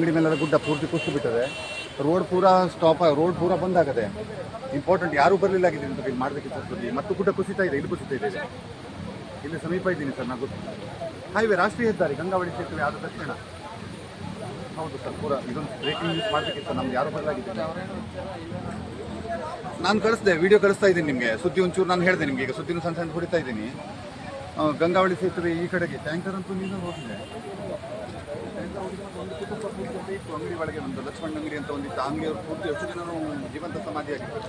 ಅಂಗಡಿ ಮೇಲೆಲ್ಲ ಗುಡ್ಡ ಪೂರ್ತಿ ಕುಸಿದು ಬಿಟ್ಟದೆ. ರೋಡ್ ಪೂರಾ ಸ್ಟಾಪ್ ರೋಡ್ ಪೂರ ಬಂದ್ ಆಗದೆ. ಇಂಪಾರ್ಟೆಂಟ್ ಯಾರೂ ಬರಲಿಲ್ಲ ಆಗಿದೆ ಅಂತ ಮಾಡಬೇಕಿತ್ತು ಮತ್ತು ಗುಡ್ಡ ಕುಸಿತಾ ಇದೆ, ಇಲ್ಲಿ ಕುಸಿತಾ ಇದೆ. ಇಲ್ಲಿ ಸಮೀಪ ಇದ್ದೀನಿ ಸರ್, ನಾನು ಹೈವೇ ರಾಷ್ಟ್ರೀಯ ಹೆದ್ದಾರಿ, ಗಂಗಾವಳಿ ಸೇತುವೆ ಆದ ತಕ್ಷಣ. ಹೌದು ಸರ್, ಪೂರಾ ಇದೊಂದು ಬ್ರೇಕಿಂಗ್ ನ್ಯೂಸ್ ಮಾಡಬೇಕಿತ್ತು. ನಮ್ಗೆ ಯಾರು ಬರಲಾಗಿದ್ದಿಲ್ಲ. ನಾನು ಕಳಿಸ್ದೆ ವಿಡಿಯೋ ಕಳಿಸ್ತಾ ಇದ್ದೀನಿ ನಿಮಗೆ. ಸುದ್ದಿ ಒಂಚೂರು ನಾನು ಹೇಳಿದೆ ನಿಮಗೆ. ಈಗ ಸುದ್ದಿನ ಸಣ್ಣ ಸಣ್ಣ ಹೊಡಿತಾ ಇದ್ದೀನಿ. ಗಂಗಾವಳಿ ಸೇತುವೆ ಈ ಕಡೆಗೆ. ಟ್ಯಾಂಕರ್ ಅಂತೂ ನೀನು ಹೋಗಿದೆ ಅಂಗಡಿ ಒಳಗೆ ಒಂದು ಲಕ್ಷ್ಮಣ್ ಅಂಗಡಿ ಅಂತ ಒಂದಿತ್ತು. ಅಂಗಡಿಯವರು ಪೂರ್ತಿ ಎಷ್ಟು ಜನರು ಜೀವಂತ ಸಮಾಧಿಯಾಗಿತ್ತು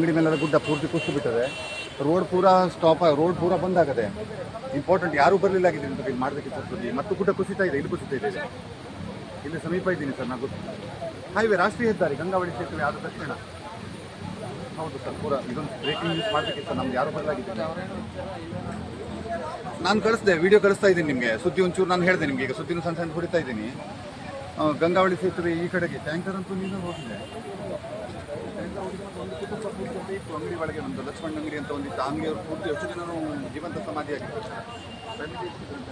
ಅಂಗಡಿ ಮೇಲೆ ಗುಡ್ಡ ಪೂರ್ತಿ ಕುಸಿದು ಬಿಟ್ಟದೆ ರೋಡ್ ಪೂರಾ ಸ್ಟಾಪ್ ರೋಡ್ ಪೂರ ಬಂದ್ ಆಗದೆ ಇಂಪಾರ್ಟೆಂಟ್ ಯಾರೂ ಬರಲಿಲ್ಲ ಆಗಿದೆ ಅಂತ ಇಲ್ಲಿ ಸುದ್ದಿ ಮತ್ತು ಗುಡ್ಡ ಕುಸಿತಾ ಇದೆ, ಇಲ್ಲಿ ಕುಸಿತಾ ಇದೆ. ಇಲ್ಲಿ ಸಮೀಪ ಇದ್ದೀನಿ ಸರ್ ನಾವು ಹೈವೇ ರಾಷ್ಟ್ರೀಯ ಹೆದ್ದಾರಿ, ಗಂಗಾವಳಿ ಸೇತುವೆ ಆದ ತಕ್ಷಣ. ಹೌದು ಸರ್, ಪೂರಾ ಇದೊಂದು ಬ್ರೇಕಿಂಗ್ ನ್ಯೂಸ್ ಸರ್ ನಮ್ಗೆ ಯಾರು ಬರಲಾಗಿದೆ ನಾನು ಕಳಿಸ್ದೆ ವಿಡಿಯೋ ಕಳಿಸ್ತಾ ಇದ್ದೀನಿ ನಿಮಗೆ. ಸುದ್ದಿ ಒಂಚೂರು ನಾನು ಹೇಳಿದೆ ನಿಮಗೆ ಈಗ, ಸುದ್ದಿನ ಸಣ್ಣ ಸಣ್ಣ ಹೊಡಿತಾ ಇದ್ದೀನಿ. ಗಂಗಾವಳಿ ಸೇತುವೆ ಈ ಕಡೆಗೆ. ಟ್ಯಾಂಕರ್ ಅಂತೂ ನೀನು ಹೋಗಿದೆ ಒಂದು ಕುಟುಂಬ ಪೂರ್ತಿ ಇತ್ತು ಅಂಗಡಿ ಒಳಗೆ ಒಂದು ಲಕ್ಷ್ಮಣ್ ಅಂಗಡಿ ಅಂತ ಒಂದಿತ್ತು ಅಂಗಡಿಯವರು ಪೂರ್ತಿ ಎಷ್ಟು ಜನರು ಜೀವಂತ ಸಮಾಧಿಯಾಗಿತ್ತು ಅಂತ.